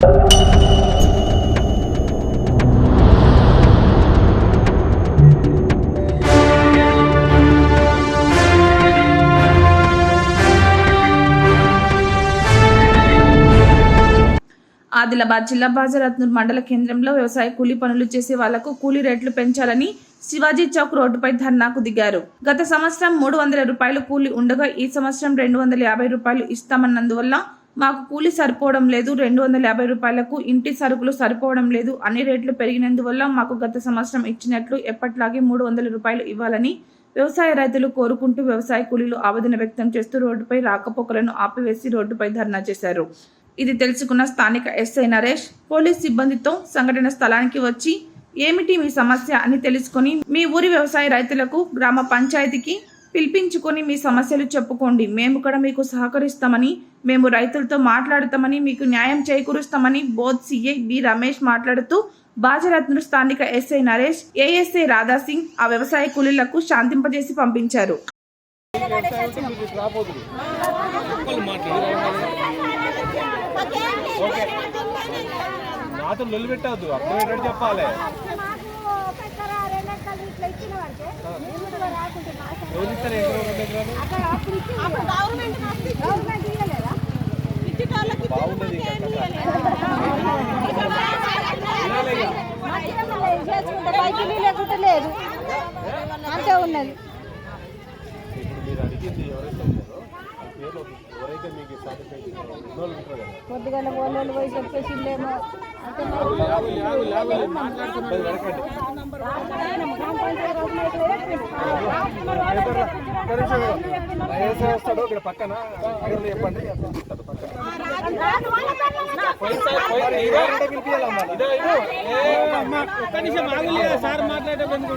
ఆదిలాబాద్ జిల్లా బాజరత్నూర్ మండల కేంద్రంలో వ్యవసాయ కూలీ పనులు చేసే వాళ్ళకు కూలీ రేట్లు పెంచాలని శివాజీ చౌక్ రోడ్డుపై ధర్నాకు దిగారు. గత సంవత్సరం మూడు వందల రూపాయలు కూలీ ఉండగా ఈ సంవత్సరం రెండు వందల యాభై రూపాయలు ఇస్తామన్నందువల్ల మాకు కూలీ సరిపోవడం లేదు రెండు వందల యాభై రూపాయలకు ఇంటి సరుకులు సరిపోవడం లేదు అన్ని రేట్లు పెరిగినందువల్ల మాకు గత సంవత్సరం ఇచ్చినట్లు ఎప్పట్లాగే మూడు వందల రూపాయలు ఇవ్వాలని వ్యవసాయ రైతులు కోరుకుంటూ వ్యవసాయ కూలీలు ఆవేదన వ్యక్తం చేస్తూ రోడ్డుపై రాకపోకలను ఆపివేసి రోడ్డుపై ధర్నా చేశారు. ఇది తెలుసుకున్న స్థానిక ఎస్ఐ నరేష్ పోలీస్ సిబ్బందితో సంఘటన స్థలానికి వచ్చి ఏమిటి మీ సమస్య? అని తెలుసుకొని మీ ఊరి వ్యవసాయ రైతులకు గ్రామ పంచాయతీకి పిలిపించుకొని మీ సమస్యలు చెప్పుకోండి మేము కూడా మీకు సహకరిస్తామని మేము రైతులతో మాట్లాడుతామని మీకు న్యాయం చేకూరుస్తామని బోధ్ సిఐ బి రమేష్ మాట్లాడుతూ బాజరత్నుడు స్థానిక ఎస్ఐ నరేష్ ఏఎస్ఐ రాధాసింగ్ ఆ వ్యవసాయ కూలీలకు శాంతింపజేసి పంపించారు నాతో లొల్లి పెట్టవద్దు అర్థమయ్యేటట్టు చెప్పాలి ఎవరు ఇస్తారు లేదు అంతే ఉన్నది ఇప్పుడు మీరు అడిగింది ఎవరైతే ఉన్నారో ఎవరైతే మీకు పోయి అంటే వస్తాడు ఇక్కడ పక్కన చెప్పండి ఒక్క నిమిషం ఆగులే, సార్ మాట్లాడేటప్పుడు ఎందుకు